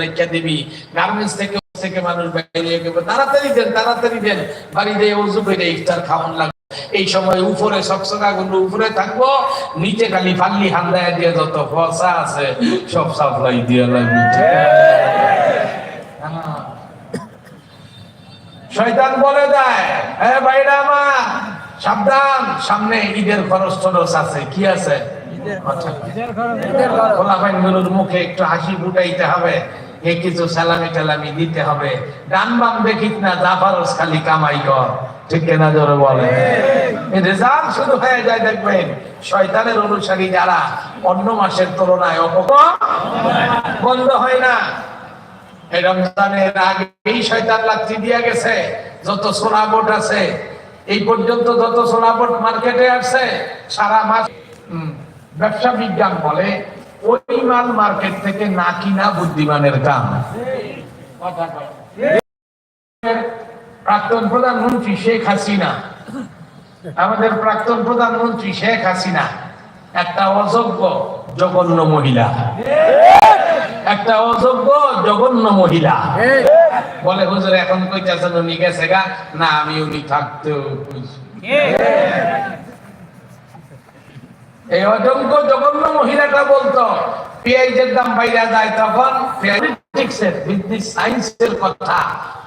রেখে দিবি। গার্মেন্টস থেকে থেকে মানুষ বাইরে তাড়াতাড়ি দেন তাড়াতাড়ি দেন। বাড়িতে উজু করে ইফতার খাওয়ান লাগবে। এই সময় উপরে সকসকা গুলো উপরে থাকব। নিচে খালি ফাল্লি হান্দায় দিয়ে যত ফসা আছে সব সাপ্লাই দিয়ে লাগবে। হ্যাঁ। শয়তান বলে দেয় হ্যাঁ ভাইরা আমার সাবধান সামনে ঈদের খরচ টরচ আছে কি আছে। মুখে একটু হাসি ফুটাইতে হবে। এ কিছু সালামি টালামি দিতে হবে। ডান বাম দেখিস না যা পারস খালি কামাই কর। ঠিক না জোরে বলে রেজাল্ট শুরু হয়ে যায় দেখবেন শয়তানের অনুসারী যারা অন্য মাসের তুলনায় বন্ধ হয় না। এই রমজানের আগেই শয়তান দিয়া গেছে যত সোনা বোট আছে এই পর্যন্ত যত সোনা বোট মার্কেটে আসছে সারা মাস ব্যবসা বিজ্ঞান বলে ওই মাল মার্কেট থেকে না কিনা বুদ্ধিমানের কাম প্রাক্তন প্রধানমন্ত্রী শেখ হাসিনা। আমাদের প্রাক্তন প্রধানমন্ত্রী শেখ হাসিনা, একটা অযোগ্য জঘন্য মহিলা। একটা অযোগ্য জঘন্য মহিলা। বলে, হুজুর, এখন কইতাছেন উনি গেছে গা? না, আমি উনি থাকতেও। এই অযোগ্য জঘন্য মহিলাটা বলতো পেঁয়াজের দাম বাইরে যায় তখন পলিটিক্সের, বিজনেস সায়েন্সের কথা।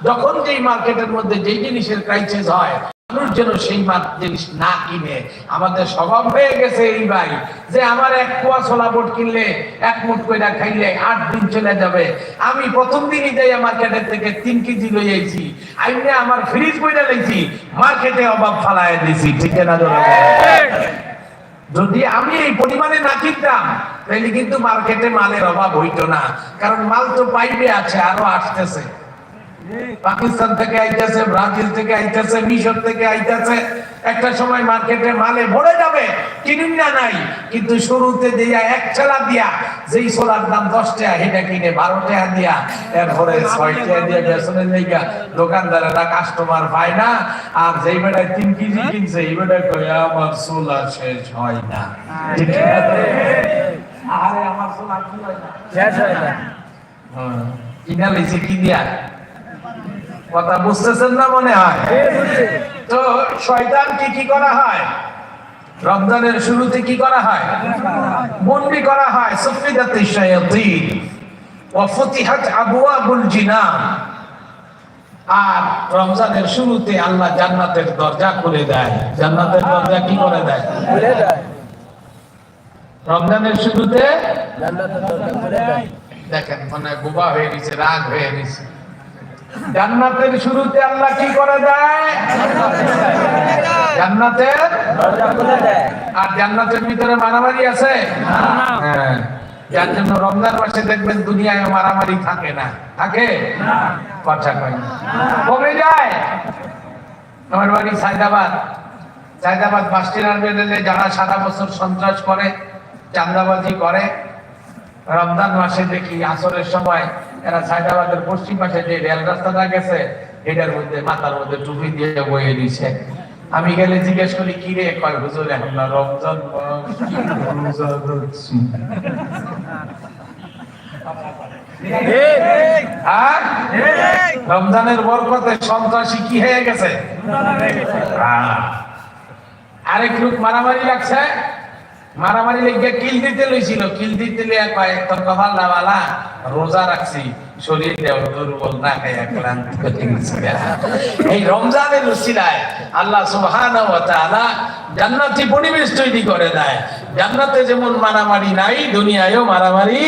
যখন যেই মার্কেটের মধ্যে যেই জিনিসের ক্রাইসিস হয়, মানুষ যেন সেই জিনিস না কিনে। আমাদের স্বভাব হয়ে গেছে এই ভাই, যে আমার এক কুয়া ছোলা বোট কিনলে এক মুঠ কইরা খাইলে আট দিন চলে যাবে। আমি প্রথম দিনই যাই মার্কেটের থেকে তিন কেজি লই আইছি। আইনে আমার ফ্রিজ কইরা লইছি, মার্কেটে অভাব ফালায় দিছি। ঠিক না যদি আমি এই পরিমাণে না কিনতাম, তাহলে কিন্তু মার্কেটে মালের অভাব হইতো না। কারণ মাল তো পাইবে আছে, আরও আসতেছে। পাকিস্তান থেকে আইতেছে ব্রাজিল থেকে আইতেছে মিশর থেকে আইতেছে। একটা সময় মার্কেটে মালে ভরে যাবে কিনুন না নাই। কিন্তু শুরুতে দিয়া এক ঠেলা দিয়া যেই সোলার দাম দশ টাকা সেটা কিনে বারো টাকা দিয়া এরপরে ছয় টাকা দিয়ে বেসনের জায়গা দোকানদারেরা কাস্টমার পায় না। আর যেই বেটায় তিন কেজি কিনছে এই বেটায় কয়ে আমার সোলা শেষ হয় না। ঠিক আছে? আরে আমার সোলা কি হয় না? শেষ হয় হ্যাঁ, কিনা লইছে কি দিয়া? কথা বুঝতেছেন না মনে হয়? তো শয়তান কি কি করা হয়? রমজানের শুরুতে কি করা হয়? বন্দি করা হয় সুফিদাতে শায়াতিন। ওয়া ফুতিহাত আবওয়াবুল জিনান। আর রমজানের শুরুতে আল্লাহ জান্নাতের দরজা খুলে দেয়। জান্নাতের দরজা কি করে দেয়? খুলে দেয়। রমজানের শুরুতে? জান্নাতের দরজা খুলে দেয়। দেখেন মানে গোবা হয়ে গেছে রাগ হয়ে গেছে। জান্নাতের শুরুতে আল্লাহ কি করে দেয়? জান্নাতের? আর জান্নাতের ভিতরে মারামারি আছে? হ্যাঁ। যার জন্য রমজান মাসে দেখবেন দুনিয়ায় মারামারি থাকে না। থাকে? কথা কয় কমে যায়। আমার বাড়ি সাইদাবাদ সাইদাবাদ যারা সারা বছর সন্ত্রাস করে চান্দাবাজি করে, রমজান মাসে দেখি আসরের সময় এরা সাইদাবাদের পশ্চিম পাশে যে রেল রাস্তাটা গেছে এটার মধ্যে মাথার মধ্যে টুপি দিয়ে বয়ে দিছে আমি গেলে জিজ্ঞেস করি কি রে? কয় হুজুর এখন না রমজান রমজানের বরকতে সন্ত্রাসী কি হয়ে গেছে। আরেক লোক মারামারি লাগছে। মারামারি লেগে কিল দিতে লইছিল। কিল দিতে লিয়া কয় তোর কপাল লাবালা রোজা রাখছি শরীর দেও দুর্বল না খাইয়া ক্লান্ত। এই রমজানের উসিলায় আল্লাহ সুবহানাহু ওয়া তাআলা জান্নাতি পরিবেশ তৈরি করে দেয়। জান্নাতে যেমন মারামারি নাই দুনিয়ায়ও মারামারি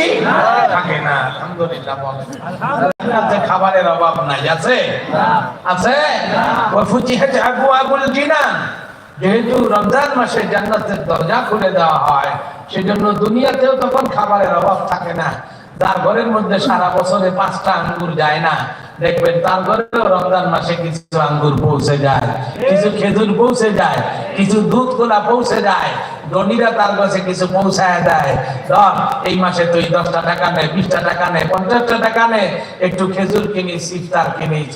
থাকে না। আলহামদুলিল্লাহ বলেন। জান্নাতে খাবারের অভাব নাই আছে? আছে? ওয়া ফুতিহাত আবওয়াবুল জিনান যেহেতু রমজান মাসে জান্নাতের দরজা খুলে দেওয়া হয়, সেজন্য দুনিয়াতেও তখন খাবারের অভাব থাকে না। যার ঘরের মধ্যে সারা বছরে পাঁচটা আঙ্গুর যায় না। দেখবেন তার ঘরেও রমজান মাসে কিছু আঙ্গুর পৌঁছে যায়, কিছু খেজুর পৌঁছে যায়, কিছু দুধ কোলা পৌঁছে যায়, ধনীরা তার কাছে কিছু পৌঁছায় দেয়। ধর, এই মাসে তুই দশটা টাকা নেয় বিশটা টাকা নেয় পঞ্চাশটা টাকা নেয় একটু খেজুর কিনিস, ইফতার কিনিস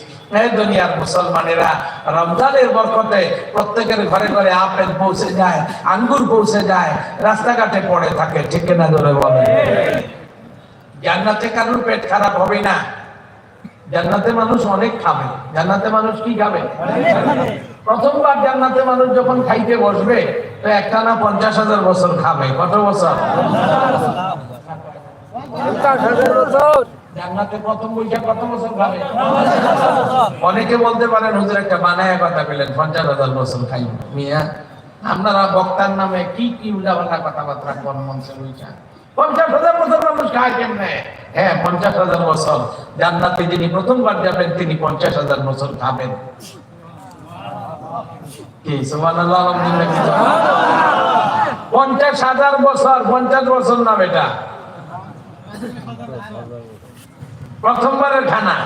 দুনিয়ার মুসলমানেরা, রমজানের বরকতে প্রত্যেকের ঘরে ঘরে আপেল পৌঁছে যায়, আঙ্গুর পৌঁছে যায়, রাস্তাঘাটে পড়ে থাকে, ঠিক না ধরে বলে জান্নাতে কারোর পেট খারাপ হবে না। জান্নাতে মানুষ অনেক খাবে। জান্নাতে মানুষ কি খাবে? প্রথমবার জান্নাতে মানুষ যখন খাইতে বসবে, তো একটা না পঞ্চাশ হাজার বছর খাবে। কত বছর। জান্নাতে প্রথম বৈশা কত বছর খাবে অনেকে বলতে পারেন, হুজুর, একটা বানায় কথা পঞ্চাশ হাজার বছর খাই মিয়া, আপনারা বক্তার নামে কি কি কথাবার্তা কোন মঞ্চে পঞ্চাশ হাজার বছর মানুষ খায় কেমনে? হ্যাঁ পঞ্চাশ হাজার বছর। জান্নাতে যিনি প্রথমবার যাবেন, তিনি পঞ্চাশ হাজার বছর খাবেন। পঞ্চাশ হাজার বছর, পঞ্চাশ বছর না বেটা প্রথমবারের খানা।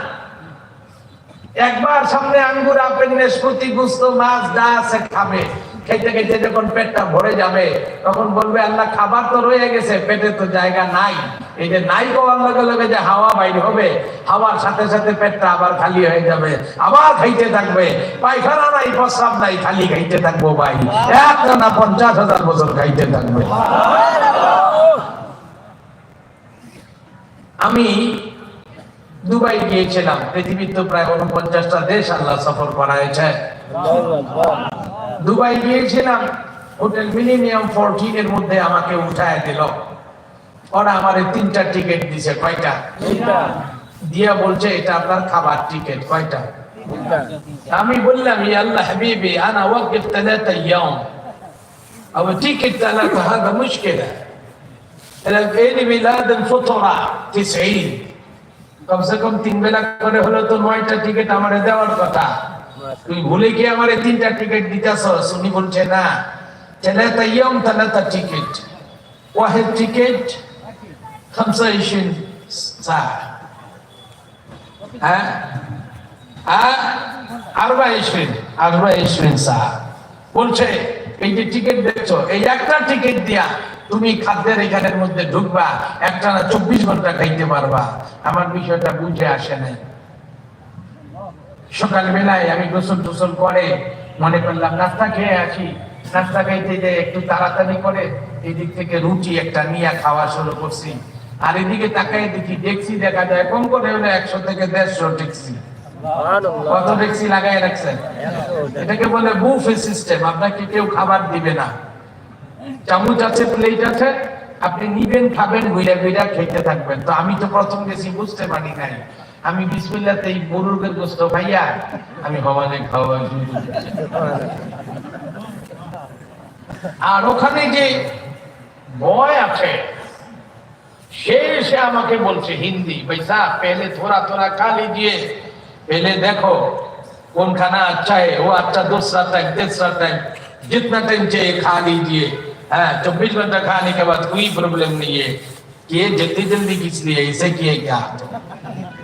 একবার সামনে আঙ্গুর আপেল নেশপতি গুস্ত মাছ যা আছে খাবে। খেতে খেতে যখন পেটটা ভরে যাবে, তখন বলবে, আল্লাহ, খাবার তো রয়ে গেছে, পেটে তো জায়গা নাই। এই যে নাই পাওয়ার লগে লগে যে হাওয়া বাইর হবে, হাওয়ার সাথে সাথে পেটটা আবার খালি হয়ে যাবে। আবার খাইতে থাকবে। পায়খানা নাই, প্রস্রাব নাই, খালি খাইতে থাকব ভাই। এক না পঞ্চাশ হাজার বছর খাইতে থাকবে। আমি দুবাই গিয়েছিলাম। পৃথিবীর তো প্রায় উনপঞ্চাশটা দেশ আল্লাহ সফর করায়ছে দুবাই গিয়েছিলাম হোটেল মিলিনিয়াম ফোরটিন এর মধ্যে আমাকে উঠায় দিল। ওরা আমার তিনটা টিকিট দিছে কয়টা? দিয়া বলছে এটা আপনার খাবার টিকিট কয়টা? আমি বললাম ইয়া আল্লাহ হাবিবি আনা ওয়াকিফ তালাতা ইয়াউম। আবার টিকিট তালাতা হাদা মুশকিলা। الى ميلاد الفطرة 90 কমসে কম তিন বেলা করে হলো তো নয়টা টিকিট আমারে দেওয়ার কথা তুই ভুলে গিয়ে আমারে তিনটা টিকিট দিতেছ উনি বলছে না ثلاثة يوم ثلاثة تيكت واحد تيكت 25 ساعة ها ها 24 24 ساعة বলছে এই যে টিকিট দেখছো এই একটা টিকিট দিয়া তুমি খাদ্যের এখানের মধ্যে ঢুকবা একটা না চব্বিশ ঘণ্টা খাইতে পারবা। আমার বিষয়টা বুঝে আসে নাই। সকাল বেলায় আমি গোসল টোসল করে মনে করলাম নাস্তা খেয়ে আসি। নাস্তা খাইতে যে একটু তাড়াতাড়ি করে এদিক থেকে রুটি একটা নিয়ে খাওয়া শুরু করছি। আর এদিকে তাকাই দেখি দেখছি দেখা যায় কম করে হলে একশো থেকে দেড়শো ট্যাক্সি। কত ট্যাক্সি লাগাই রাখছেন? এটাকে বলে বুফে সিস্টেম আপনাকে কেউ খাবার দিবে না। চামচ আছে প্লেট আছে, আপনি নিবেন, খাবেন, ঘুরে ঘুরে খেতে থাকবেন। তো আমি তো প্রথম গেছি, বুঝতে পারি নাই। আমি বিসমিল্লাতে এই গরুর গোস্ত, ভাইয়া, আমি ভবানে খাওয়া আর ওখানে যে ভয় আছে, সে এসে আমাকে বলছে, হিন্দি ভাইসা পেলে থোড়া থোড়া খা লিজিয়ে পেলে দেখো কোনখানা আচ্ছা হে ও আচ্ছা দোসরা টাইম তেসরা টাইম জিতনা টাইম চেয়ে খা লিজিয়ে हाँ चौबीस घंटा खाने के बाद कोई प्रॉब्लम नहीं है कि ये जल्दी जल्दी किस लिए इसे किए क्या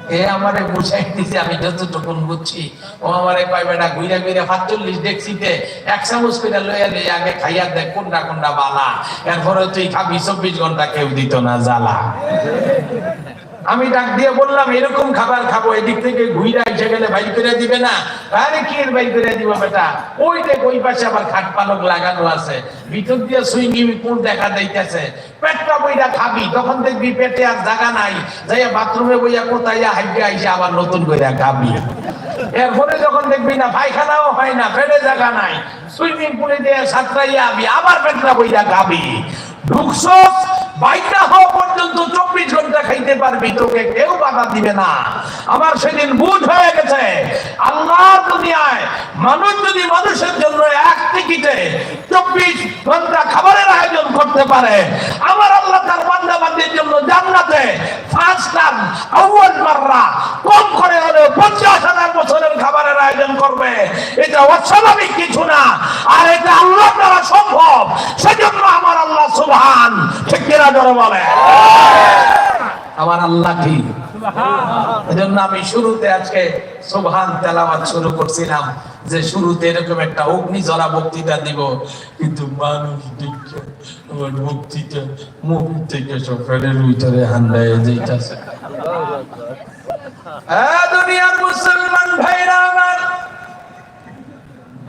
এ আমারে বুঝাই দিছে আমি যতটুকুন বুঝছি ও আমারে কয় বেটা ঘুরে ঘুরে সাতচল্লিশ দেখছিতে এক চামচ করে লইয়া লই আগে খাইয়া দেখ কোনটা কোনটা বালা এরপরে তুই খাবি চব্বিশ ঘন্টা কেউ দিত না জ্বালা আমি ডাক দিয়ে বললাম, এরকম খাবার খাব, এদিক থেকে ঘুইরা এসে গেলে বাইর করে দিবে না? আরে কি এর বাইর করে দিব বেটা? ওই দেখ, ওই পাশে আবার খাট পালক লাগানো আছে। ভিতর দিয়ে সুইঙ্গি কোন দেখা যাইতেছে। পেটটা বইরা খাবি, তখন দেখবি পেটে আর জায়গা নাই। যাইয়া বাথরুমে বইয়া কোথায় হাইটে আইসে আবার নতুন করে খাবি। এরপরে যখন দেখবি না, পায়খানাও হয় না, পেটে জায়গা নাই। সুইমিং পুলে দিয়ে সাঁতরাইয়া আবি, আবার পেটটা বইরা খাবি। ঢুকছো বাইকটা হওয়া পর্যন্ত চব্বিশ ঘণ্টা খাইতে পারবি, তোকে কেউ বাধা দিবে না। আমার সেদিন হয়ে গেছে, আল্লাহ দুনিয়ায় মানুষ যদি মানুষের জন্য এক টিকিটে চব্বিশ ঘণ্টা খাবারের আয়োজন করতে পারে, আমার আল্লাহ তার বান্দাবান্দির জন্য জান্নাতে ফার্স্ট টাইম আউয়াল মাররা কম করে হলেও পঞ্চাশ হাজার বছরের খাবারের আয়োজন করবে। এটা অস্বাভাবিক কিছু না আর এটা আল্লাহ দ্বারা সম্ভব সেজন্য আমার আল্লাহ সুবহান ঠিক কিনা জোরে আমার আল্লাহ কি? এজন্য আমি শুরুতে আজকে সুবহান তেলাওয়াত শুরু করছিলাম যে শুরুতে এরকম একটা অগ্নি বক্তৃতা দিব, কিন্তু মানুষ দেখছে, আমার বক্তৃতা মুখ থেকে ভিতরে দুনিয়ার মুসলমান ভাইরা আমার,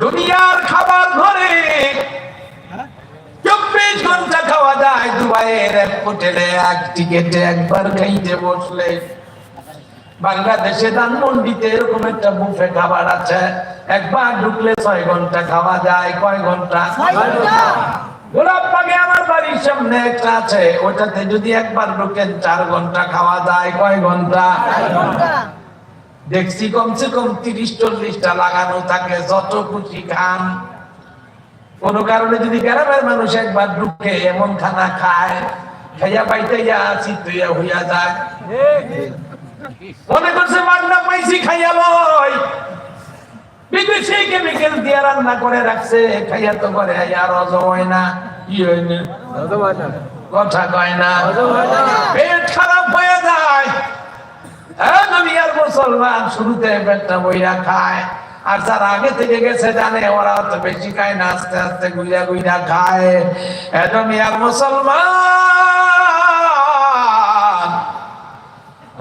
দুনিয়ার খাবার ঘরে চব্বিশ ঘণ্টা এক হোটেলে এক টিকেটে একবার খাইতে বসলে। বাংলাদেশে ধানমন্ডিতে এরকম একটা বুফে খাবার আছে। একবার ঢুকলে ছয় ঘণ্টা খাওয়া যায় কয় ঘণ্টা? গোলাপ বাগে আমার বাড়ির সামনে একটা আছে ওটাতে যদি একবার ঢুকেন চার ঘণ্টা খাওয়া যায় কয় ঘণ্টা। দেখছি কমসে কম তিরিশ চল্লিশটা লাগানো থাকে যত খুশি খান। কোন কারণে যদি গ্রামের মানুষ একবার ঢুকে এমন খানা খায় খাইয়া পাইতে ইয়া চিত্রিয়া হইয়া যায় মনে করছে মাগনা পাইছি খাইয়া লয়। বিদেশি কেমিক্যাল দিয়ে রান্না করে রাখছে খাইয়া তো করে আর হজম হয় না। কি হয় না? কথা কয় না। পেট খারাপ হয়ে যায়। হ্যাঁ, মুসলমান শুরুতে পেটটা বইরা খায়। আর যারা আগে থেকে গেছে জানে, ওরা তো বেশি খায় না, আস্তে আস্তে গুইয়া গুইয়া খায়। এদমিয়ার মুসলমান,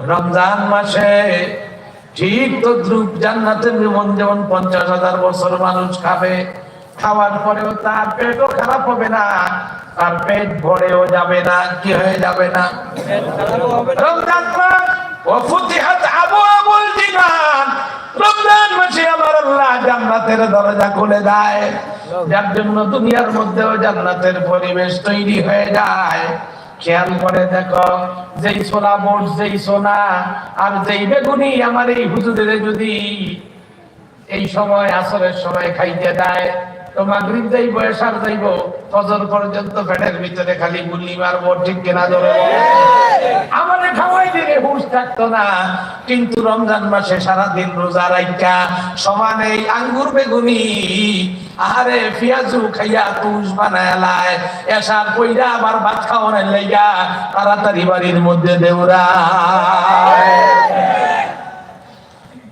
রমজান মাসে ঠিক তো দ্রুপ জান্নাতের জীবন যেমন পঞ্চাশ হাজার বছর মানুষ খাবে, খাওয়ার পরেও তার পেটও খারাপ হবে না, তার পেট ভরেও যাবে না, কি হয়ে যাবে না? রমজান মাস, ও ফুতিহাত আবু আবুল জিনান, রমজান মাসে আমার আল্লাহ জান্নাতের দরজা খুলে দেয়। যার জন্য দুনিয়ার মধ্যেও জান্নাতের পরিবেশ তৈরি হয়ে যায়। খেয়াল করে দেখো, যেই সোনা বোর্ড যেই সোনা, আর যেই বেগুনি আমার এই হুজুরের যদি এই সময়, আসরের সময় খাইতে দেয় তো যাইব এসার যাইব, ফজর পর্যন্ত পেটের ভিতরে খালি গুলি মারবো, ঠিক কিনা ধরে? আমাদের খাওয়াই দিলে হুশ থাকতো না। কিন্তু রমজান মাসে সারাদিন রোজা রাইকা সমান এই আঙ্গুর বেগুনি, আহারে পিয়াজু খাইয়া তুষ বানায় এসার কইরা আবার ভাত খাওয়ানোর লাইগা, তাড়াতাড়ি বাড়ির মধ্যে দেউরা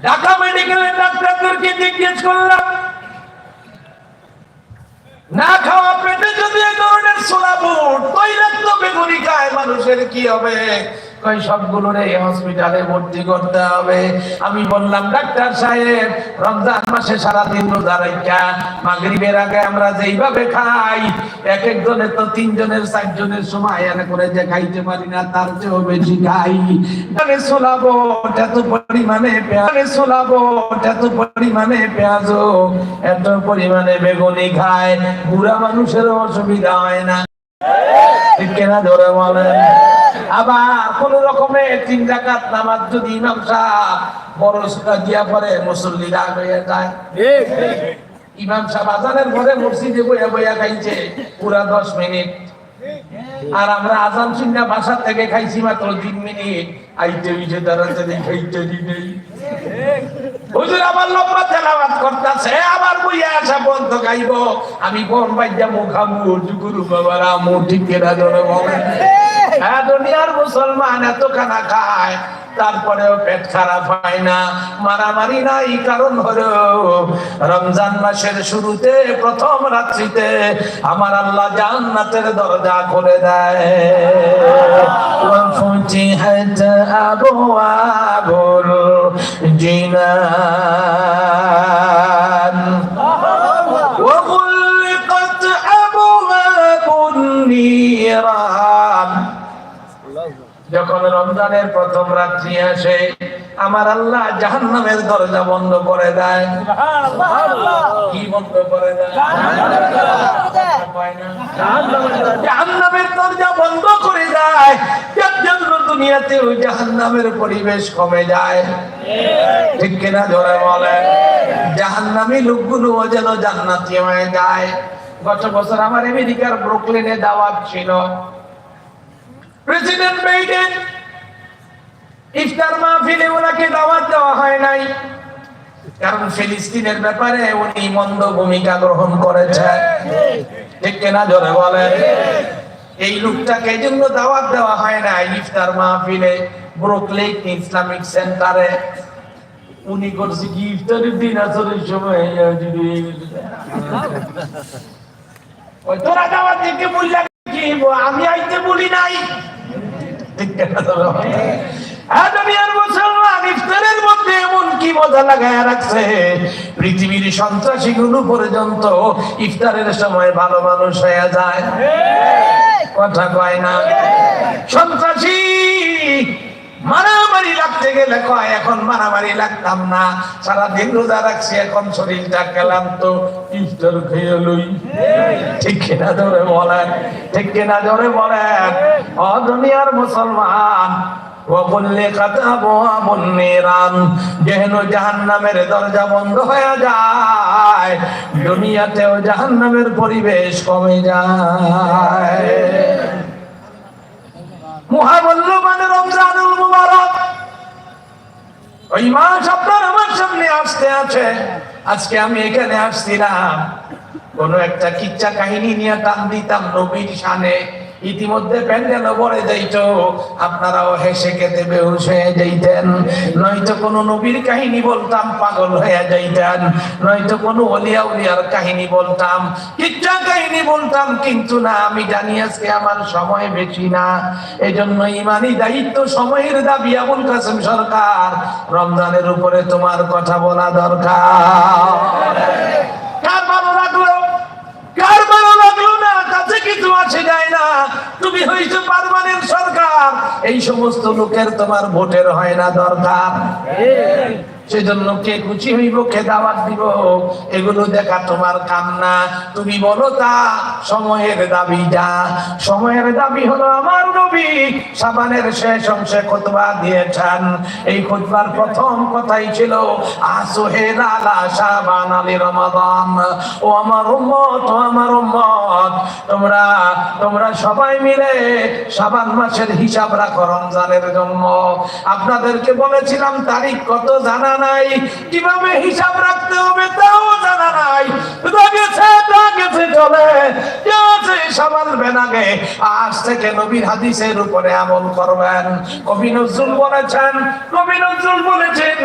ঢাকা মেডিকেলের ডাক্তারদেরকে জিজ্ঞেস করলাম? না খাওয়া পেটে যদি এ ধরনের সোলা বুট তৈলাক্ত বেগুনি খায় মানুষের কি হবে? কই হসপিটালে ভর্তি করতে হবে। আমি বললাম, ডাক্তার সাহেব, রমজান মাসে সারাদিন রোজা রাখা মাগরিবের আগে আমরা যেইভাবে খাই, এক একজনের তো তিনজনের, চারজনের সময় এনে করে যে খাইতে পারি না, তার চেয়েও বেশি খাই। মানে সোলাবো এত পরিমাণে পেঁয়াজ। সোলাবো এত পরিমাণে পেঁয়াজ। এত পরিমাণে বেগুনি খায়, বুড়া মানুষেরও অসুবিধা হয় না। ঠিক কিনা ধরে বলেন আবার কোন রকমের তিন রাকাত নামাজ যদি ইমাম সাহেব বড় সুরা দিয়া পরে মুসল্লি রাগ হয়ে যায়। ইমাম সাহেব আজানের পরে মসজিদে বইয়া বইয়া খাইছে পুরা দশ মিনিট। আর আমরা আজান শুননা বাসা থেকে খাইছি মাত্র তিন মিনিট। আইতে উইছে তাড়াতাড়ি খাইতে নেই। হুজুর আবার লম্বা তেলাওয়াত করতেছে আবার বইয়া আসা বন্ধ খাইব আমি বাইজা বাবারা ঠিক কেনা হ্যাঁ দুনিয়ার মুসলমান এত খানা খায় তারপরেও পেট খারাপ হয় না মারামারি নাই কারণ হলো রমজান মাসের শুরুতে প্রথম রাত্রিতে আমার আল্লাহ জান্নাতের দরজা খুলে দেয় وفتحت أبواب الجنان وغلقت أبواب النيران যখন রমজানের প্রথম রাত্রি আসে আমার আল্লাহ জাহান্নামের দরজা বন্ধ করে দেয়। কি বন্ধ করে দেয়? জাহান্নামের দরজা বন্ধ করে দেয়। যার জন্য জাহান্নামের পরিবেশ কমে যায়। ঠিক কিনা ধরে বলে? জাহান্নামী লোকগুলো যেন জান্নাতি হয়ে যায়। গত বছর আমার আমেরিকার ব্রুকলিনে দাওয়াত ছিল। প্রেসিডেন্ট বাইডেন ইফতার মাহফিলে ওনাকে দাওয়াত দেওয়া হয় নাই। কারণ ফিলিস্তিনের ব্যাপারে উনি মন্দ ভূমিকা গ্রহণ করেছে ঠিক কিনা জোরে বলেন? এই লোকটাকে জন্য দাওয়াত দেওয়া হয় না ইফতার মাহফিলে ব্রুকলিন ইসলামিক সেন্টারে। উনি করছে কি ইফতারের দিন আসরের সময়? তোরা দাওয়াত দিতে বললা কি আমি আইতে বলি নাই। ইফতারের মধ্যে এমন কি মজা লাগায় রাখছে? পৃথিবীর সন্ত্রাসী গুলো পর্যন্ত ইফতারের সময় ভালো মানুষ হয়ে যায়। কথা কয় না। সন্ত্রাসী মারামারি লাগতে গেলে কয়, এখন মারামারি লাগতাম না। সারাদিন রোজা রাখছি, এখন শরীরটা গেলাম তো ইফতার খেয়ে লই। ঠিক কিনা ধরে বলেন, ঠিক কিনা ধরে বলেন। অ দুনিয়ার মুসলমান জাহান্নামের দরজা বন্ধ হয়ে যায়। দুনিয়াতেও জাহান্নামের পরিবেশ কমে যায়। মহামূল্যবান রমজানুল মুবারক। ওই মাস আপনার আমার সামনে আসতে আছে। আজকে আমি এখানে আসছিলাম। কোন একটা কিচ্ছা কাহিনী নিয়ে টান দিতাম নবীর শানে। ইতিমধ্যে প্যান্ডেল ভরে যাইত। আপনারাও হেসে খেতে বেহুশ হয়ে যাইতেন। নয়তো কোনো নবীর কাহিনী বলতাম, পাগল হয়ে যাইতেন। নয়তো কোনো অলিয়া উলিয়ার কাহিনী বলতাম। কিচ্ছা কাহিনী বলতাম, কিন্তু না, আমি জানি আজকে আমার সময় বেশি না। এজন্য ইমানি দায়িত্ব সময়ের দাবি, আবুল কাসেম সরকার। রমজানের উপরে তোমার কথা বলা দরকার। কার ভালো লাগল? কার ভালো লাগল না? কাছে কিছু যায় না তুমি হইছো পারমানেন্ট সরকার। এই সমস্ত লোকের তোমার ভোটের হয় না দরকার। সেজন্য কে খুশি হইব, কে দাওয়াত দিব, এগুলো দেখা তোমার কাম না তুমি বলো তা, সময়ের দাবি যা সময়ের দাবি হলো আমার নবী, সাবানের শেষ অংশে খুতবা দিয়েছেন। এই খুতবার প্রথম কথাই ছিল আসোহের আলা সাবান আলী রমাদান। ও আমার উম্মত, ও আমার উম্মত, তোমরা তোমরা সবাই মিলে সাবান মাসের হিসাব রাখো রমজানের জন্য। আপনাদেরকে বলেছিলাম তারিখ কত জানা নাই। কীভাবে হিসাব রাখতে হবে তাও জানা নাই। গেছে গেছে চলে যা আছে সাবান আজ থেকে নবীর হাদিসের উপরে আমল করবেন। কবি নজরুল বলেছেন, কবি নজরুল বলেছেন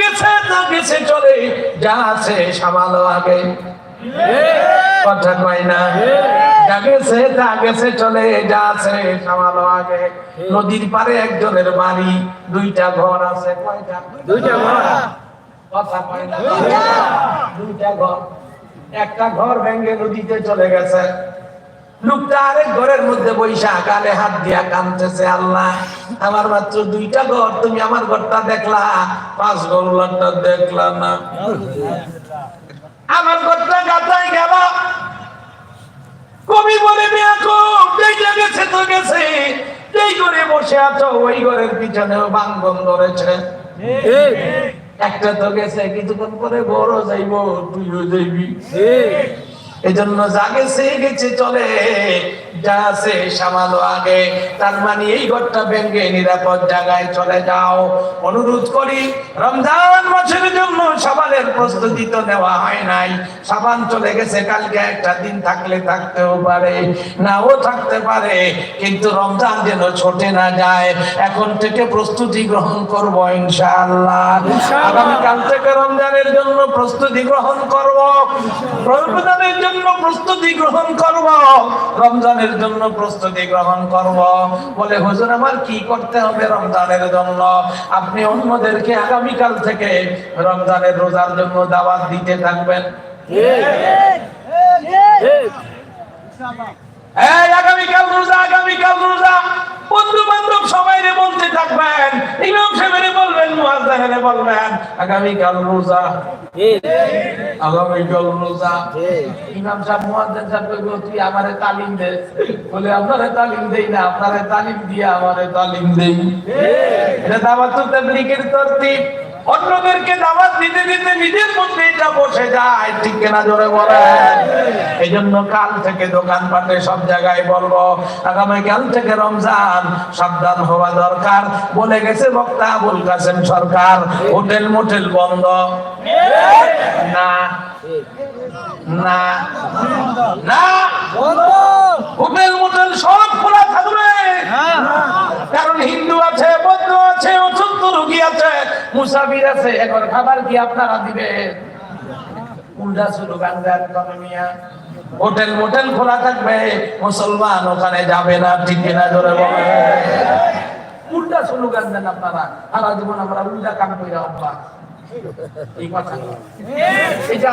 গেছে গেছে চলে, যা আছে সামালো আগে। কথা কয় না। যা গেছে তা গেছে চলে যা আছে সামালো আগে। নদীর পারে একজনের বাড়ি দুইটা ঘর আছে। কয়টা? দুইটা ঘর। কথা কয় না। দুইটা ঘর। একটা ঘর ভেঙে নদীতে চলে গেছে। লোকটা আরেক ঘরের মধ্যে বৈশা গালে হাত দিয়া কামতেছে আল্লাহ আমার মাত্র দুইটা ঘর তুমি আমার ঘরটা দেখলা পাঁচ ঘর দেখলা না। আমার কথা গাতায় গেল। কবি বলে যেইটা গেছে তো গেছে। যেই ঘরে বসে আছো ওই ঘরের পিছনেও বাঙ্গন ধরেছে একটা তো গেছে কিছুক্ষণ পরে বড় যাইব তুইও যাইবি। এজন্য জাগে সে গেছে চলে যা আছে সামালো আগে। তার মানে এই ঘরটা ভেঙে নিরাপদ জায়গায় চলে যাও। অনুরোধ করি রমজান মাসের জন্য সাবানের প্রস্তুতি তো নেওয়া হয় নাই। সাবান চলে গেছে কালকে একটা দিন থাকলে থাকতেও পারে নাও থাকতে পারে কিন্তু রমজান যেন ছোটে না যায়। এখন থেকে প্রস্তুতি গ্রহণ করব ইনশাআল্লাহ। আগামীকাল থেকে রমজানের জন্য প্রস্তুতি গ্রহণ করব। রমজানের জন্য প্রস্তুতি গ্রহণ করব। রমজানের জন্য প্রস্তুতি গ্রহণ করব। বলে হুজুর আমার কি করতে হবে রমজানের জন্য? আপনি অন্যদেরকে আগামীকাল থেকে রমজানের রোজার জন্য দাওয়াত দিতে থাকবেন। এই আগামীকাল রোজা আগামীকাল রোজা। বন্ধু বান্ধব সবাই রে বলতে থাকবেন। ইমাম সাহেবের বলবেন মুয়াজ্জিনের বলবেন আগামীকাল রোজা। আগামীকাল রোজা। ইমাম সাহেব মুয়াজ্জিন সাহেব কইবো তুই আমারে তালিম দে। বলে আপনারে তালিম দেই না আপনারে তালিম দিয়ে আমারে তালিম দেই। এটা দাওয়াতুল তাবলীগের তরতিব। অন্যদেরকে দাওয়াত দিতে দিতে নিজের মধ্যে এটা বসে যায় ঠিক কেনা জোরে বলেন? এই জন্য কাল থেকে দোকানপাটে সব জায়গায় বলব আগামী কাল থেকে রমজান সাবধান হওয়া দরকার। বলে গেছে বক্তা আবুল কাসেম সরকার হোটেল মোটেল বন্ধ। না। না। না। হোটেল মোটেল সব খোলা থাকবে। কারণ হিন্দু আছে বৌদ্ধ আছে অসুস্থ রোগী আছে মুসাফির আছে এখন খাবার কি আপনারা দিবেন উল্টা হোটেল মোটেল খোলা থাকবে মুসলমান ওখানে যাবে না ঠিক কিনা ধরে বলে। উল্টা স্লোগান দেন আপনারা। সারা জীবন আমরা উল্টা কাম করে অভ্যাস। এই কথা। এই। যে